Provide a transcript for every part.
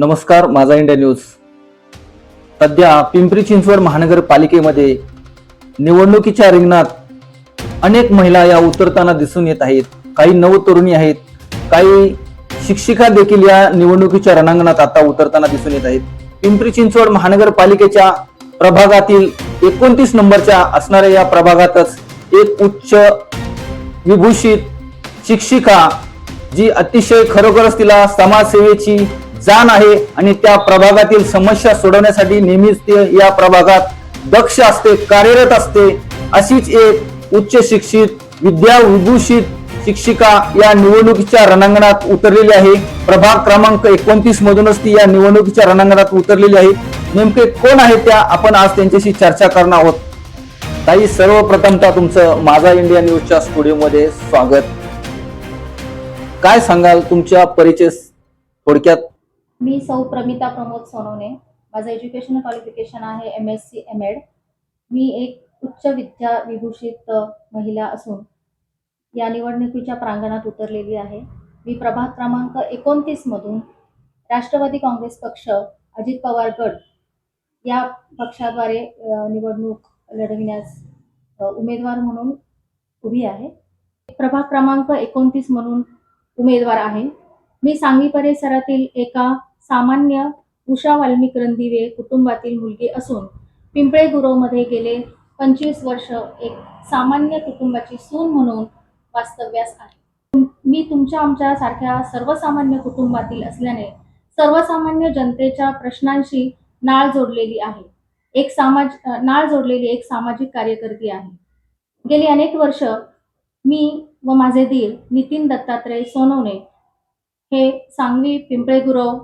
नमस्कार माझा India news. सध्या पिंपरी चिंचवड महानगरपालिकेमध्ये निवडणुकीच्या रिंगणात अनेक महिला या उतरताना दिसून येत आहेत. काही नव तरुणी आहेत काही शिक्षिका देखील या निवडणुकीच्या रणांगणात आता उतरताना दिसून येत आहेत. पिंपरी चिंचवड महानगरपालिकेच्या प्रभागातील एकोणतीस नंबरच्या असणाऱ्या या प्रभागातच एक उच्च विभूषित शिक्षिका जी अतिशय खरोखरच तिला समाजसेवेची जाण आहे आणि त्या प्रभागातील समस्या सोडवण्यासाठी नेहमीच ते या प्रभागात दक्ष असते कार्यरत असते अशीच एक उच्च शिक्षित विद्या विभूषित शिक्षिका या निवडणुकीच्या रणांगणात उतरलेली आहे. प्रभाग क्रमांक एकोणतीस मधूनच ती या निवडणुकीच्या रणांगणात उतरलेली आहे. नेमके कोण आहे त्या? आपण आज त्यांच्याशी चर्चा करणार आहोत. ताई सर्वप्रथमतः तुमचं माझा इंडिया न्यूजच्या स्टुडिओमध्ये स्वागत. काय सांगाल तुमच्या परिचय थोडक्यात? मी सौ प्रमिता प्रमोद सोनवणे. माझं एज्युकेशनल क्वालिफिकेशन आहे M S C M Ed मी एक उच्च विद्या विभूषित महिला असून या निवडणुकीच्या प्रांगणात उतरलेली आहे. मी प्रभाग क्रमांक एकोणतीसमधून राष्ट्रवादी काँग्रेस पक्ष अजित पवार गट या पक्षाद्वारे निवडणूक लढविण्यास उमेदवार म्हणून उभी आहे. प्रभाग क्रमांक एकोणतीस म्हणून उमेदवार आहे. मी सांगवी परिसरातील एका सामान्य उषा वाल्मिक रणदिवे कुटुंबातील मुलगी असून पिंपळे गुरवमध्ये गेले पंचवीस वर्ष एक सामान्य कुटुंबाची सून म्हणून वास्तव्यास आहे. मी तुमच्या आमच्या सारख्या सर्वसामान्य कुटुंबातील असल्याने सर्वसामान्य जनतेच्या प्रश्नांशी नाळ जोडलेली आहे. एक सामाज नाळ जोडलेली एक सामाजिक कार्यकर्ती आहे. गेली अनेक वर्ष मी व माझे दीर नितीन दत्तात्रय सोनवणे हे सांगवी पिंपळे गुरव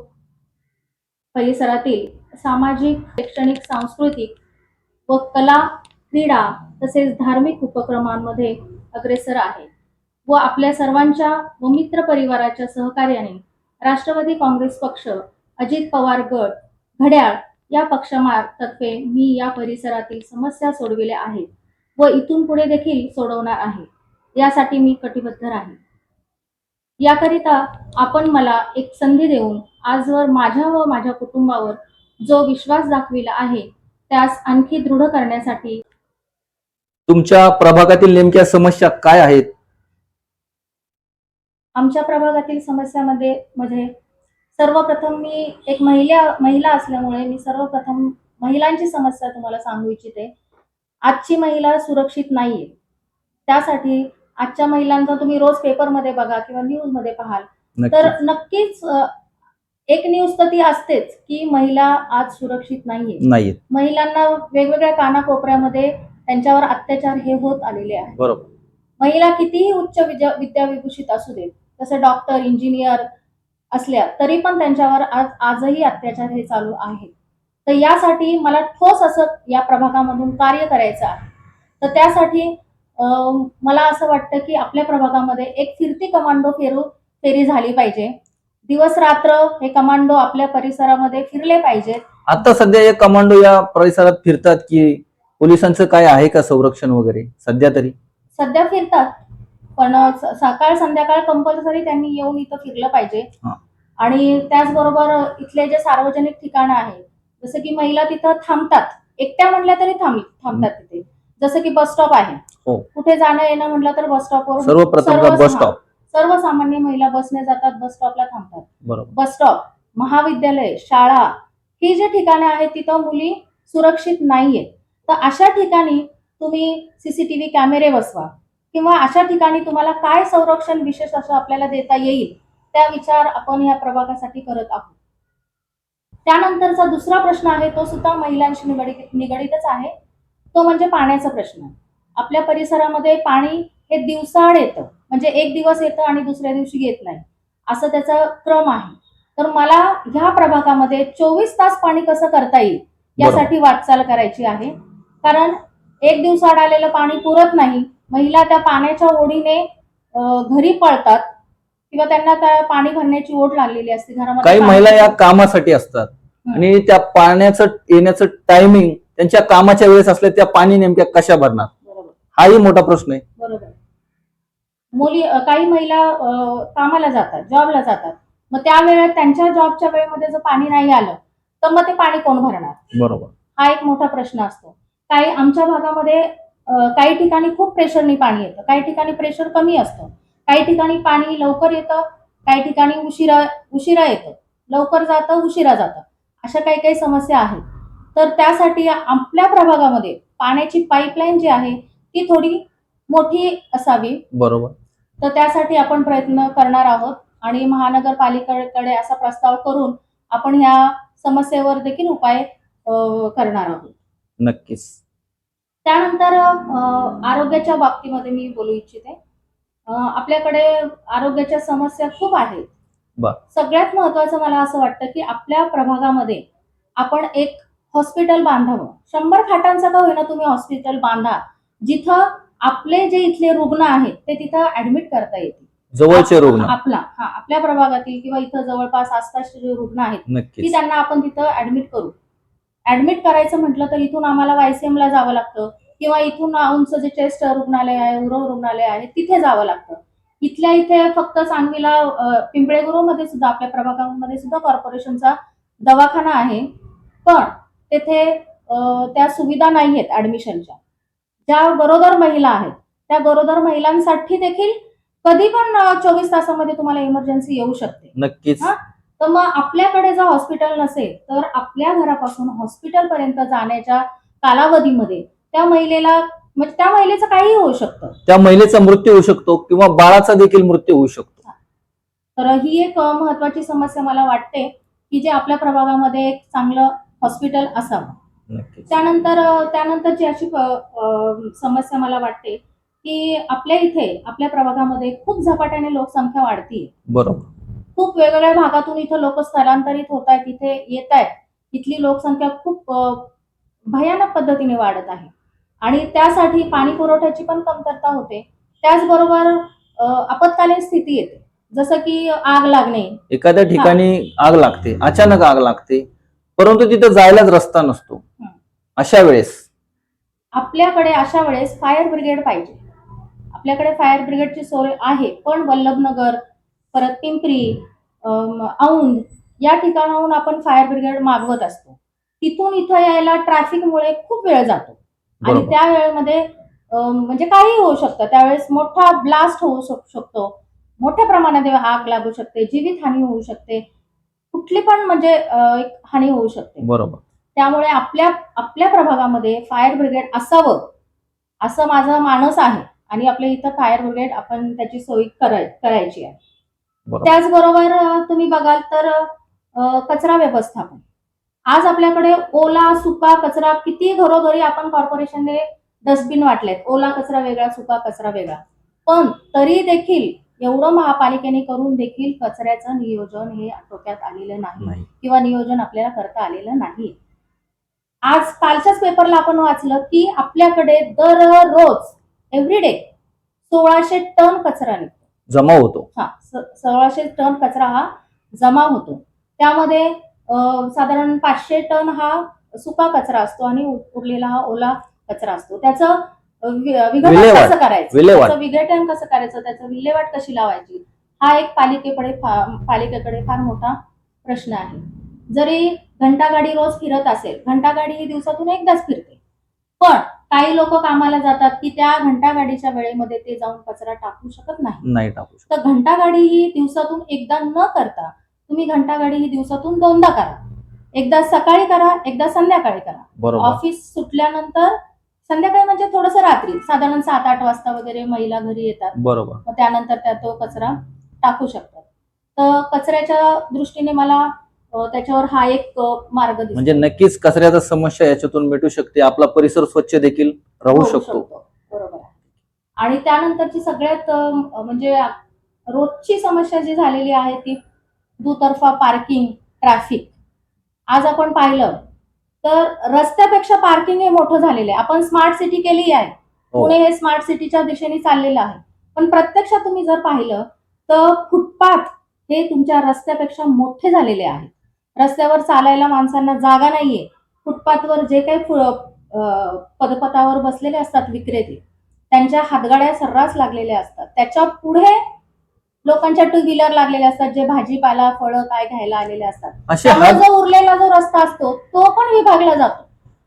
परिसरातील सामाजिक शैक्षणिक सांस्कृतिक व कला क्रीडा तसेच धार्मिक उपक्रमांमध्ये अग्रेसर आहे व आपल्या सर्वांच्या व मित्र परिवाराच्या सहकार्याने राष्ट्रवादी काँग्रेस पक्ष अजित पवार गट घड्याळ या पक्षामार्फे मी या परिसरातील समस्या सोडविल्या आहेत व इथून पुढे देखील सोडवणार आहे. यासाठी मी कटिबद्ध राहील याकरिता आपण मला एक संधी देऊन आजवर माझ्या व माझ्या कुटुंबावर जो विश्वास दाखविला आहे त्यास आणखी दृढ करण्यासाठी तुमच्या प्रभागातील नेमक्या समस्या काय आहेत? आमच्या प्रभागातील समस्यामध्ये म्हणजे सर्वप्रथम मी एक महिला महिला असल्यामुळे मी सर्वप्रथम महिलांची समस्या तुम्हाला सांगू इच्छिते. आजची महिला सुरक्षित नाहीये. त्यासाठी आजच्या महिलांचा तुम्ही रोज पेपरमध्ये बघा किंवा न्यूजमध्ये पाहाल. तर नक्की नक्कीच एक न्यूज तर ती असतेच की महिला आज सुरक्षित नाहीये नाहीत महिलांना वेगवेगळ्या कानाकोपऱ्यामध्ये त्यांच्यावर अत्याचार हे होत आलेले आहे बरोबर. महिला कितीही उच्च विद्या विद्याविभूषित असू देत जसं डॉक्टर इंजिनियर असल्या तरी पण त्यांच्यावर आज आजही अत्याचार हे चालू आहे तर यासाठी मला ठोस असं या प्रभागामधून कार्य करायचं आहे. तर त्यासाठी मला असं वाटतं की आपल्या प्रभागामध्ये एक फिरती कमांडो फेरू फेरी झाली पाहिजे. दिवस रात्र हे कमांडो आपल्या परिसरामध्ये फिरले पाहिजेत. आता सध्या या कमांडो या परिसरात फिरतात की पोलिसांचं काय आहे का संरक्षण वगैरे? सध्या तरी? सध्या फिरतात. पण सकाळ संध्याकाळ कंपल्सरी त्यांनी येऊन इथं फिरलं पाहिजे. हा. आणि त्याचबरोबर इथले जे सार्वजनिक ठिकाणं आहेत जसं की महिला तिथं थांबतात. एकट्या म्हणल्या तरी थांब थांबतात तिथे. जसं की बस स्टॉप आहे. हो. कुठे जाणं येणं म्हटलं तर बस स्टॉपवर सर्वप्रथम सर्व- बस स्टॉप सर्वसामान्य महिला बसने जातात बस स्टॉपला थांबतात. बस स्टॉप महाविद्यालय शाळा ही जी ठिकाणे आहेत तिथं मुली सुरक्षित नाहीयेत. तर अशा ठिकाणी तुम्ही सीसीटीव्ही कॅमेरे बसवा किंवा अशा ठिकाणी तुम्हाला काय संरक्षण विशेष असं आपल्याला देता येईल त्या विचार आपण या प्रभागासाठी करत आहोत. त्यानंतरचा दुसरा प्रश्न आहे तो सुद्धा महिलांशी निगडीत निगडीतच आहे. तो म्हणजे पाण्याचा प्रश्न. आपल्या परिसरामध्ये पाणी हे दिवसाआड येतं. म्हणजे एक दिवस येतं आणि दुसऱ्या दिवशी येत नाही. असं त्याचा क्रम आहे. तर मला ह्या प्रभागामध्ये चोवीस तास पाणी कसं करता येईल यासाठी वाटचाल करायची आहे. कारण एक दिवसाआड आलेलं पाणी पुरत नाही. महिला त्या पाण्याच्या ओढीने घरी पळतात किंवा त्यांना त्या पाणी भरण्याची ओढ लागलेली असते. घरामध्ये काही महिला या कामासाठी असतात. आणि त्या पाण्याचं येण्याचं टायमिंग त्यांच्या कामाच्या वेळेस असल्या त्या पाणी नेमक्या कशा भरणार? हाही मोठा प्रश्न आहे. बरोबर. मुली काही महिला कामाला जातात जॉबला जातात. मग त्या वेळेत त्यांच्या जॉबच्या वेळेमध्ये जर पाणी नाही आलं तर मग ते पाणी कोण भरणार? बरोबर. हा एक मोठा प्रश्न असतो. काही आमच्या भागामध्ये काही ठिकाणी खूप प्रेशरनी पाणी येतं. काही ठिकाणी प्रेशर कमी असतं. काही ठिकाणी पाणी लवकर येतं काही ठिकाणी उशिरा उशिरा येतं. लवकर जातं उशिरा जातं. अशा काही काही समस्या आहेत. तर त्यासाठी आपल्या प्रभागामध्ये पाण्याची पाईपलाईन जी आहे ती थोडी मोठी असावी. बरोबर. तर त्यासाठी आपण प्रयत्न करणार आहोत आणि महानगरपालिकेकडे असा प्रस्ताव करून आपण ह्या समस्येवर देखील उपाय करणार आहोत. नक्कीच. त्यानंतर आरोग्याच्या बाबतीमध्ये मी बोलू इच्छिते. आपल्याकडे आरोग्याच्या समस्या खूप आहेत. सगळ्यात महत्वाचं मला असं वाटतं की आपल्या प्रभागामध्ये आपण एक हॉस्पिटल बांधावं. शंभर खाटांचा का होईना तुम्ही हॉस्पिटल बांधा जिथं आपले जे इथले रुग्ण आहेत ते तिथं ऍडमिट करता येतील. जवळचे रुग्ण. आपला हा आपल्या प्रभागातील किंवा इथं जवळपास आसपासचे जे रुग्ण आहेत की नक्कीच. त्यांना आपण तिथं ऍडमिट करू. ऍडमिट करायचं म्हटलं तर इथून आम्हाला वायसीएम ला जावं लागतं. किंवा इथून आमचं जे चेस्ट रुग्णालय आहे उरो रुग्णालय आहे तिथे जावं लागतं. इथल्या इथे फक्त सांगलीला अं, पिंपळेगुरूमध्ये सुद्धा आपल्या प्रभागामध्ये सुद्धा कॉर्पोरेशनचा दवाखाना आहे. पण तेथे अं, त्या सुविधा नाही आहेत ऍडमिशनच्या ज्या गरोदर महिला आहेत त्या गरोदर महिलांसाठी देखील कधी पण चोवीस तासामध्ये तुम्हाला इमर्जन्सी येऊ शकते. नक्कीच. हा? तर मग आपल्याकडे जर हॉस्पिटल नसेल तर आपल्या घरापासून हॉस्पिटल पर्यंत जाण्याच्या कालावधीमध्ये त्या महिलेला म्हणजे त्या महिलेचं काही होऊ शकतं. त्या महिलेचा मृत्यू होऊ शकतो किंवा बाळाचा देखील मृत्यू होऊ शकतो. तर ही एक महत्वाची समस्या मला वाटते की जे आपल्या प्रभागामध्ये एक चांगलं हॉस्पिटल असावं. त्यानंतर त्यानंतरची अशी समस्या मला वाटते की आपल्या इथे आपल्या प्रभागामध्ये खूप झपाट्याने लोकसंख्या वाढतीये. बरोबर. खूप वेगवेगळ्या भागातून इथं लोक स्थलांतरित होत आहेत इथे येत आहेत इथली लोकसंख्या खूप अ, भयानक पद्धतीने वाढत आहे. आणि त्यासाठी पाणी पुरवठ्याची पण कमतरता होते. त्याचबरोबर अ, आपत्कालीन स्थिती येते. जसं की आग लागणे. एखाद्या ठिकाणी आग लागते अचानक आग लागते. परंतु तिथं जायलाच रस्ता नसतो. अशा वेळेस. आपल्याकडे अशा वेळेस फायर ब्रिगेड पाहिजे. आपल्याकडे फायर ब्रिगेडची सोय आहे पण वल्लभनगर परत पिंपरी औंध या ठिकाणाहून आपण फायर ब्रिगेड मागवत असतो. तिथून इथं यायला ट्रॅफिकमुळे खूप वेळ जातो. आणि त्या वेळेमध्ये म्हणजे काही होऊ शकतं. त्यावेळेस मोठा ब्लास्ट होऊ शक- शकतो. मोठ्या प्रमाणात आग लागू शकते जीवित हानी होऊ शकते. कुठली पण म्हणजे एक हानी होऊ शकते. बरोबर. त्यामुळे आपल्या आपल्या प्रभागामध्ये फायर ब्रिगेड असावं असं माझं मानस आहे. आणि आपल्या इथं फायर ब्रिगेड आपण त्याची सोय कराय करायची आहे. बरोबर. त्याचबरोबर तुम्ही बघाल तर कचरा व्यवस्थापन. आज आपल्याकडे ओला सुका कचरा किती घरोघरी आपण कॉर्पोरेशनने डस्टबिन वाटलेत. ओला कचरा वेगळा सुका कचरा वेगळा. पण तरी देखील एवढं महापालिकेने करून देखील कचऱ्याचं नियोजन हे आटोक्यात आलेलं नाही किंवा नियोजन आपल्याला करता आलेलं नाही. आज कालच्याच पेपरला आपण वाचलं की आपल्याकडे दररोज एव्हरीडे सोळाशे टन कचरा निघतो. जमा होतो. हा स- सोळाशे टन कचरा हा जमा होतो. त्यामध्ये साधारण पाचशे टन हा सुका कचरा असतो आणि उरलेला हा ओला कचरा असतो. त्याचं विघटन. कसं करायचं? विल्हेवाट. त्याचं विघटन कसं करायचं? त्याचं विल्हेवाट कशी लावायची? हा एक पालिकेकडे फा- पालिकेकडे फार मोठा प्रश्न आहे. जरी घंटागाडी रोज फिरत असेल घंटागाडी ही दिवसातून एकदाच फिरते. पण काही लोक कामाला जातात की त्या घंटागाडीच्या वेळेमध्ये ते जाऊन कचरा टाकू शकत नाही. नाही टाकू शकत. तर घंटागाडी ही दिवसातून एकदा न करता तुम्ही घंटागाडी ही दिवसातून दोनदा करा. एकदा सकाळी करा एकदा संध्याकाळी करा. बरोबर. ऑफिस सुटल्यानंतर संध्याकाळी म्हणजे थोडस रात्री साधारण सात आठ वाजता वगैरे महिला घरी येतात. बरोबर. मग त्यानंतर त्या तो कचरा टाकू शकतात. तर कचऱ्याच्या दृष्टीने मला त्याच्यावर हा एक मार्ग दिसतो. म्हणजे नक्कीच कचऱ्याचा समस्या याच्यातून मिटू शकते. आपला परिसर स्वच्छ देखील राहू होऊ शकतो. बरोबर आहे. आणि त्यानंतरची सगळ्यात अ, म्हणजे रोजची समस्या जी झालेली आहे ती दुतर्फा पार्किंग ट्रॅफिक. आज आपण पाहिलं तर रस्त्यापेक्षा पार्किंग हे मोठं झालेलं आहे. आपण स्मार्ट सिटी केली आहे. हो. पुणे हे स्मार्ट सिटीच्या दिशेने चाललेलं आहे. पण प्रत्यक्षात तुम्ही जर पाहिलं तर फुटपाथ हे तुमच्या रस्त्यापेक्षा मोठे झालेले आहेत रस्त्यावर चालायला माणसांना जागा नाहीये. फुटपाथवर जे काही पदपथावर बसलेले असतात विक्रेते त्यांच्या हातगाड्या सर्रास लागलेल्या असतात. त्याच्या पुढे लोकांच्या टू व्हीलर लागलेले असतात जे भाजीपाला फळं काय घ्यायला आलेले असतात. असे त्यामुळे हा जो उरलेला जो रस्ता असतो तो पण विभागला जातो.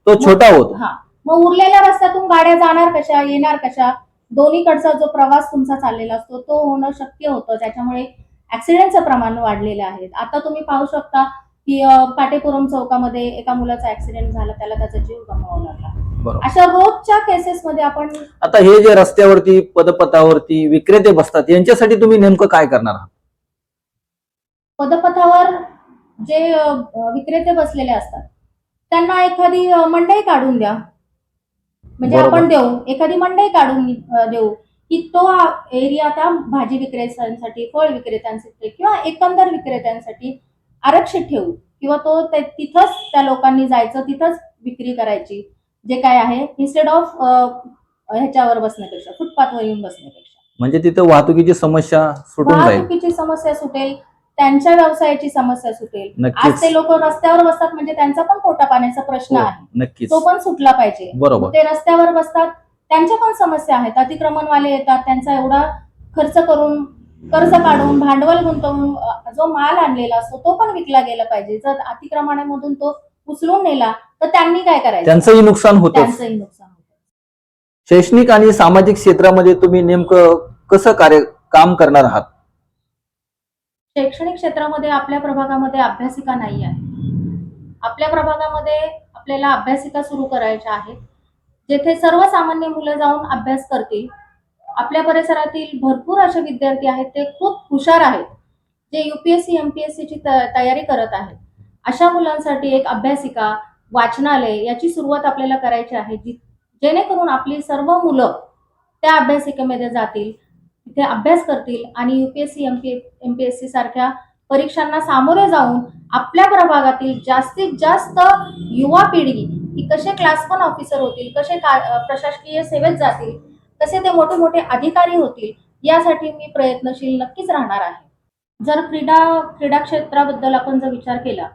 तो छोटा होत. हा. मग उरलेल्या रस्त्यातून गाड्या जाणार कशा येणार कशा दोन्हीकडचा जो प्रवास तुमचा चाललेला असतो तो होणं शक्य होतं त्याच्यामुळे ऍक्सिडेंटचं प्रमाण वाढलेलं आहे. आता तुम्ही पाहू शकता की अं, काटेपुरम चौकामध्ये एका मुलाचा ऍक्सिडेंट झाला त्याला त्याचा जीव गमावा लागला अशा रोजच्या केसेसमध्ये आपण आता हे जे रस्त्यावरती पदपथावरती विक्रेते बसतात यांच्यासाठी तुम्ही नेमकं काय करणार आहात? पदपथावर जे विक्रेते बसलेले असतात त्यांना एखादी मंडई काढून द्या. म्हणजे. आपण देऊ एखादी मंडई काढून देऊ की तो एरिया आता भाजी विक्रेत्यांसाठी फळ विक्रेत्यांसाठी किंवा एकंदर विक्रेत्यांसाठी आरक्षित ठेवू. किंवा तो ते- तिथंच त्या लोकांनी जायचं तिथंच विक्री करायची. जे काय आहे इन्स्टेड ऑफ ह्याच्यावर बसण्यापेक्षा फुटपाथवर येऊन बसण्यापेक्षा. म्हणजे तिथं वाहतुकीची समस्या सुटून जाईल. वाहतुकीची समस्या सुटेल त्यांच्या व्यवसायाची समस्या सुटेल. आज ते लोक रस्त्यावर बसतात म्हणजे त्यांचा पण पोटा पाण्याचा प्रश्न हो, आहे. नक्कीच. तो पण सुटला पाहिजे. बरोबर. ते रस्त्यावर बसतात त्यांच्या पण समस्या आहेत. अतिक्रमणवाले येतात त्यांचा एवढा खर्च करून कर्ज काढून भांडवल गुंतवून जो माल आणलेला असतो तो पण विकला गेला पाहिजे. जर अतिक्रमणामधून तो उचलून नेला तर त्यांनी काय करायचं? त्यांचंही नुकसान होतच. त्यांचंही नुकसान होतं शैक्षणिक आणि सामाजिक क्षेत्रामध्ये तुम्ही नेमकं कसं कार्य काम करणार आहात? शैक्षणिक क्षेत्रामध्ये आपल्या प्रभागामध्ये अभ्यासिका नाही आहे आपल्या प्रभागामध्ये आपल्याला अभ्यासिका सुरू करायच्या आहेत. जेथे सर्वसामान्य मुलं जाऊन अभ्यास करतील आपल्या परिसरातील भरपूर असे विद्यार्थी आहेत ते खूप हुशार आहेत जे युपीएससी एमपीएससीची तयारी करत आहेत. अशा मुलांसाठी एक अभ्यासिका वाचनालय याची सुरुवात आपल्याला करायची आहे जी जेणेकरून आपली सर्व मुलं त्या अभ्यासिकेमध्ये जातील तिथे अभ्यास करतील आणि युपीएससी एमपी एमपीएससी सारख्या परीक्षांना सामोरे जाऊन आपल्या प्रभागातील जास्तीत जास्त युवा पिढी ही कसे क्लास वन ऑफिसर होतील कसे का प्रशासकीय सेवेत जातील कसे ते मोठे मोठे अधिकारी होतील यासाठी मी प्रयत्नशील नक्कीच राहणार आहे. जर क्रीडा क्रीडा क्षेत्राबद्दल आपण जर विचार केला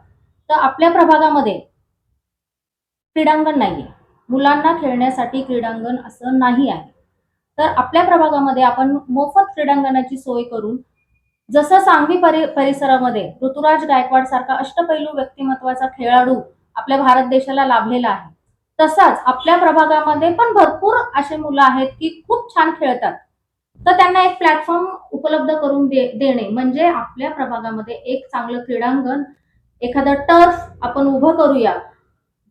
तर आपल्या प्रभागामध्ये क्रीडांगण नाही मुलांना खेळण्यासाठी क्रीडांगण असं नाही आहे. तर आपल्या प्रभागामध्ये आपण मोफत क्रीडांगणाची सोय करून जसं सांगवी परि परिसरामध्ये ऋतुराज गायकवाड सारखा अष्टपैलू व्यक्तिमत्वाचा खेळाडू आपल्या भारत देशाला लाभलेला आहे तसाच आपल्या प्रभागामध्ये पण भरपूर असे मुलं आहेत की खूप छान खेळतात. तर त्यांना एक प्लॅटफॉर्म उपलब्ध करून दे देणे म्हणजे आपल्या प्रभागामध्ये एक चांगलं क्रीडांगण एखादं टर्फ आपण उभं करूया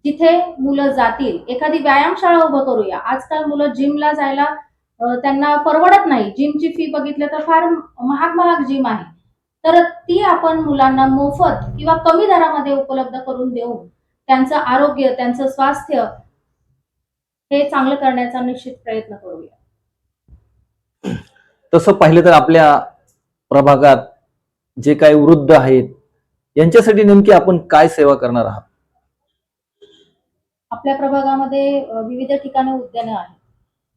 जिथे मुलं जातील एखादी व्यायामशाळा उभं करूया. आजकाल मुलं जिमला जायला त्यांना परवडत नाही. जिमची फी बघितलं तर फार महाग महाग जिम आहे. तर ती आपण मुलांना मोफत किंवा कमी दरामध्ये उपलब्ध करून देऊन त्यांचं आरोग्य त्यांचं स्वास्थ्य हे चांगलं करण्याचा निश्चित प्रयत्न करूया. तसं पाहिलं तर आपल्या प्रभागात जे काही वृद्ध आहेत यांच्यासाठी नेमकी आपण काय सेवा करणार आहात? आपल्या प्रभागामध्ये विविध ठिकाणी उद्यानं आहेत.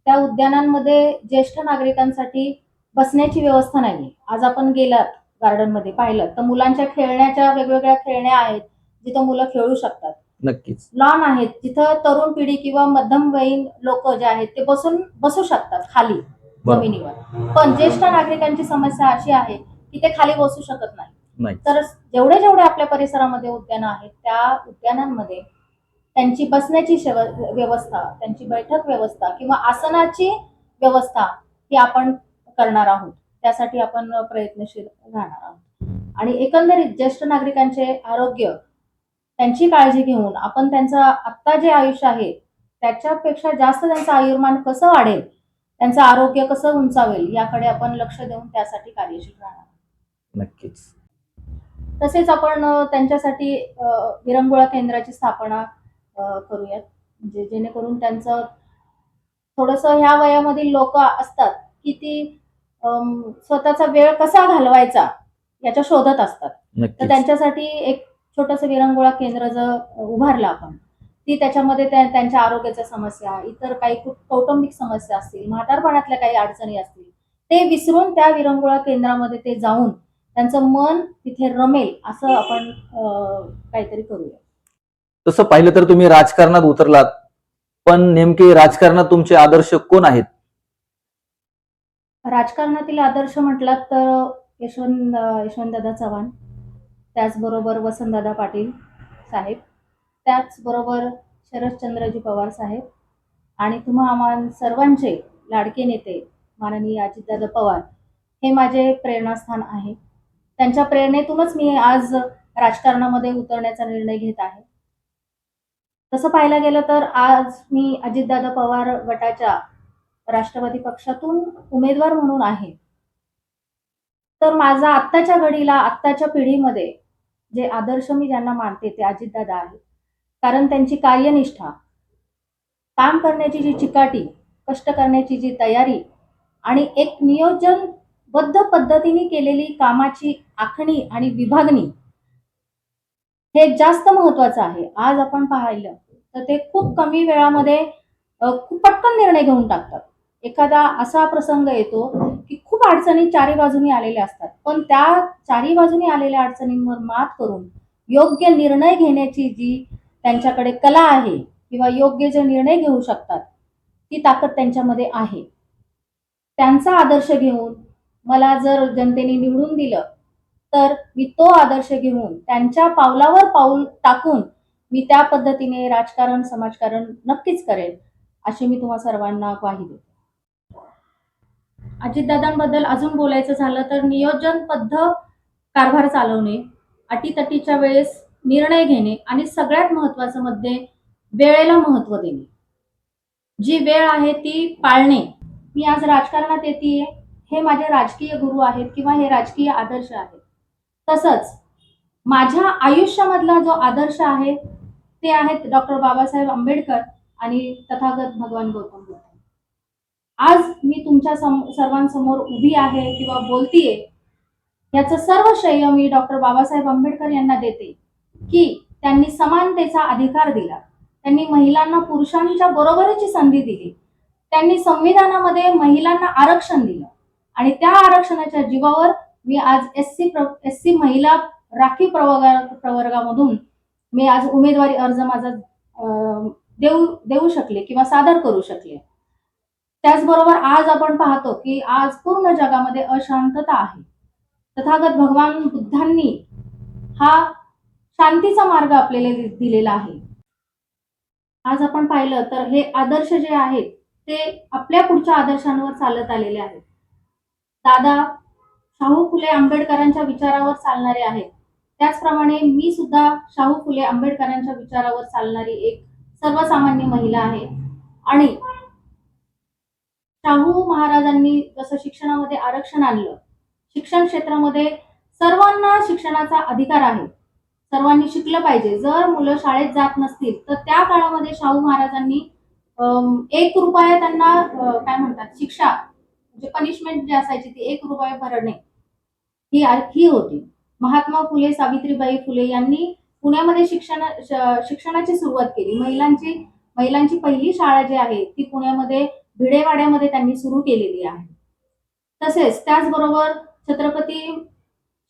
त्या उद्यानांमध्ये ज्येष्ठ नागरिकांसाठी बसण्याची व्यवस्था नाही आज आपण गेलात गार्डनमध्ये पाहिलं तर मुलांच्या खेळण्याच्या वेगवेगळ्या खेळण्या आहेत जिथं मुलं खेळू शकतात. नक्कीच. लॉन आहेत जिथं तरुण पिढी किंवा मध्यमवयीन लोक जे आहेत ते बसून बसू शकतात खाली बरोबर. जमिनीवर. पण ज्येष्ठ नागरिकांची समस्या अशी आहे की ते खाली बसू शकत नाही नाही तर जेवढे जेवढे आपल्या परिसरामध्ये उद्यानं आहेत त्या उद्यानांमध्ये त्यांची बसण्याची शेव- व्यवस्था त्यांची बैठक व्यवस्था किंवा आसनाची व्यवस्था ही आपण करणार आहोत. त्यासाठी आपण प्रयत्नशील राहणार आहोत. आणि एकंदरीत ज्येष्ठ नागरिकांचे आरोग्य त्यांची काळजी घेऊन आपण त्यांचं आत्ता जे आयुष्य आहे त्याच्यापेक्षा जास्त त्यांचं आयुर्मान कसं वाढेल त्यांचं आरोग्य कसं उंचावेल याकडे आपण लक्ष देऊन त्यासाठी कार्यशील राहणार. नक्कीच. तसेच आपण त्यांच्यासाठी विरंगुळा केंद्राची स्थापना करूयात. म्हणजे जेणेकरून त्यांचं थोडंसं ह्या वयामधील लोक असतात की ती स्वतःचा वेळ कसा घालवायचा याच्या शोधत असतात. तर त्यांच्यासाठी एक छोटंसं विरंगुळा केंद्र जर उभारलं आपण ती त्याच्यामध्ये त्या- त्यांच्या आरोग्याच्या समस्या इतर काही कौटुंबिक समस्या असतील म्हातारपणातल्या काही अडचणी असतील ते विसरून त्या विरंगुळा केंद्रामध्ये ते जाऊन त्यांचं मन तिथे रमेल असं आपण काहीतरी करूया. तसं पाहिलं तर तुम्ही राजकारणात उतरलात पण नेमके राजकारणात तुमचे आदर्श कोण आहेत? राजकारणातील आदर्श म्हटलात तर यशवंत यशवंतदादा चव्हाण. त्याचबरोबर वसंतदादा पाटील साहेब त्याचबरोबर शरदचंद्रजी पवार साहेब आणि तुम्हा आम्हा सर्वांचे लाडके नेते माननीय अजितदादा पवार हे माझे प्रेरणास्थान आहे. त्यांच्या प्रेरणेतूनच मी आज राजकारणामध्ये उतरण्याचा निर्णय घेत आहे. तसं पाहायला गेलं तर आज मी अजितदादा पवार गटाच्या राष्ट्रवादी पक्षातून उमेदवार म्हणून आहे. तर माझा आत्ताच्या घडीला आत्ताच्या पिढीमध्ये जे आदर्श मी ज्यांना मानते ते अजितदादा आहेत. कारण त्यांची कार्यनिष्ठा काम करण्याची जी चिकाटी कष्ट करण्याची जी तयारी आणि एक नियोजनबद्ध पद्धतीने केलेली कामाची आखणी आणि विभागणी हे जास्त महत्वाचं आहे. आज आपण पाहिलं तर ते खूप कमी वेळामध्ये खूप पटकन निर्णय घेऊन टाकतात. एखादा असा प्रसंग येतो की खूप अडचणी चारी बाजूनी आलेल्या असतात. पण त्या चारी बाजूनी आलेल्या अडचणींवर मात करून योग्य निर्णय घेण्याची जी त्यांच्याकडे कला आहे किंवा योग्य जे निर्णय घेऊ शकतात ती ताकद त्यांच्यामध्ये आहे. त्यांचा आदर्श घेऊन मला जर जनतेने निवडून दिलं तर मी तो आदर्श घेऊन त्यांच्या पावलावर पाऊल टाकून मी त्या पद्धतीने राजकारण समाजकारण नक्कीच करेन अशी मी तुम्हा सर्वांना ग्वाही देते. अजितदादांबद्दल अजून बोलायचं झालं तर नियोजनबद्ध कारभार चालवणे अटीतटीच्या वेळेस निर्णय घेणे आणि सगळ्यात महत्वाचं मध्ये वेळेला महत्त्व देणे. जी वेळ आहे ती पाळणे. मी आज राजकारणात येते हे माझे राजकीय गुरु आहेत किंवा हे राजकीय आदर्श आहेत. तसंच माझ्या आयुष्यामधला जो आदर्श आहे ते आहेत डॉक्टर बाबासाहेब आंबेडकर आणि तथागत भगवान गौतम बुद्ध. आज मी तुमच्या सम सर्वांसमोर उभी आहे किंवा बोलतीये याचं सर्व श्रेय मी डॉक्टर बाबासाहेब आंबेडकर यांना देते की त्यांनी समानतेचा अधिकार दिला. त्यांनी महिलांना पुरुषांच्या बरोबरीची संधी दिली. त्यांनी संविधानामध्ये महिलांना आरक्षण दिलं. आणि त्या आरक्षणाच्या जीवावर मी आज एस सी एस सी महिला राखीव प्रवर्गा प्रवर्गामधून मी आज उमेदवारी अर्ज माझा देऊ देऊ शकले किंवा सादर करू शकले. त्याचबरोबर आज आपण पाहतो की आज पूर्ण जगामध्ये अशांतता आहे. तथागत भगवान बुद्धांनी हा शांतीचा मार्ग आपल्याला दि- दिलेला आहे. आज आपण पाहिलं तर हे आदर्श जे आहेत ते आपल्या पुढच्या आदर्शांवर चालत आलेले आहेत. दादा शाहू फुले आंबेडकरांच्या विचारावर चालणारे आहेत. त्याचप्रमाणे मी सुद्धा शाहू फुले आंबेडकरांच्या विचारावर चालणारी एक सर्वसामान्य महिला आहे. आणि शाहू महाराजांनी जसं शिक्षणामध्ये आरक्षण आणलं शिक्षण क्षेत्रामध्ये सर्वांना शिक्षणाचा अधिकार आहे. सर्वांनी शिकलं पाहिजे. जर मुलं शाळेत जात नसतील तर त्या काळामध्ये शाहू महाराजांनी एक रुपया त्यांना काय म्हणतात शिक्षा म्हणजे पनिशमेंट जी असायची ती एक रुपये भरणे ही ही होती. महात्मा फुले सावित्रीबाई फुले यांनी पुण्यामध्ये शिक्षण शिक्षणाची सुरुवात केली. महिलांची महिलांची पहिली शाळा जी आहे ती पुण्यामध्ये भिडेवाड्यामध्ये त्यांनी सुरू केलेली आहे. तसेच त्याचबरोबर छत्रपती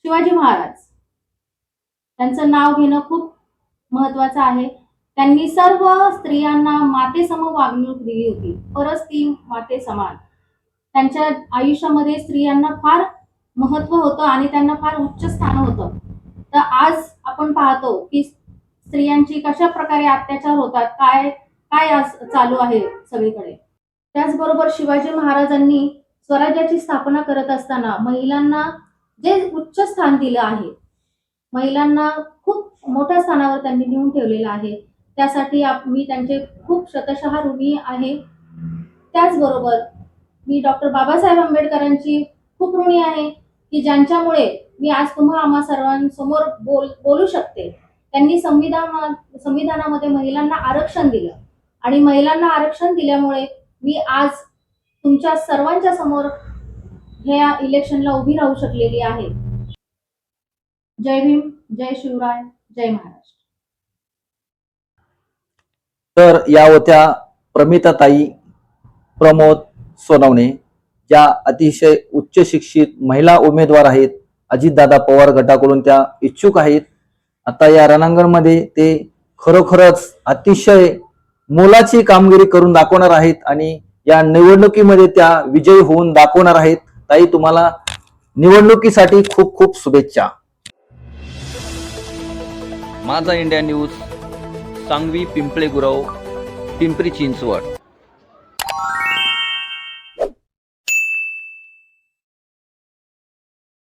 शिवाजी महाराज त्यांचं नाव घेणं खूप महत्वाचं आहे. त्यांनी सर्व स्त्रियांना मातेसम वागणूक दिली होती. परत ती माते समान. त्यांच्या आयुष्यामध्ये स्त्रियांना फार महत्त्व होतं आणि त्यांना फार उच्च स्थान होतं. तर आज आपण पाहतो की स्त्रियांची कशा प्रकारे अत्याचार होतात काय काय आज चालू आहे सगळीकडे? त्याचबरोबर शिवाजी महाराजांनी स्वराज्याची स्थापना करत असताना महिलांना जे उच्च स्थान दिलं आहे महिलांना खूप मोठ्या स्थानावर त्यांनी नेऊन ठेवलेलं आहे. त्यासाठी आप- मी त्यांचे खूप शतशः ऋणी आहे. त्याचबरोबर मी डॉक्टर बाबासाहेब आंबेडकरांची खूप ऋणी आहे की ज्यांच्यामुळे मी आज तुम्हा आम्हा सर्वांसमोर बोल बोलू शकते. त्यांनी संविधान संविधानामध्ये महिलांना आरक्षण दिलं आणि महिलांना आरक्षण दिल्यामुळे मी आज तुमच्या सर्वांच्या समोर ह्या इलेक्शनला उभी राहू शकलेली आहे. जय भीम जय शिवराय जय महाराष्ट्र. तर या होत्या प्रमिताताई प्रमोद सोनवणे ज्या अतिशय उच्च शिक्षित महिला उमेदवार आहेत अजितदादा पवार गटाकडून त्या इच्छुक आहेत. आता या रणांगणमध्ये ते खरोखरच अतिशय मोलाची कामगिरी करून दाखवणार आहेत आणि या निवडणुकीमध्ये त्या विजयी होऊन दाखवणार आहेत. ताई तुम्हाला निवडणुकीसाठी खूप खूप शुभेच्छा. माझा इंडिया न्यूज सांगवी पिंपळे गुरव पिंपरी चिंचवड.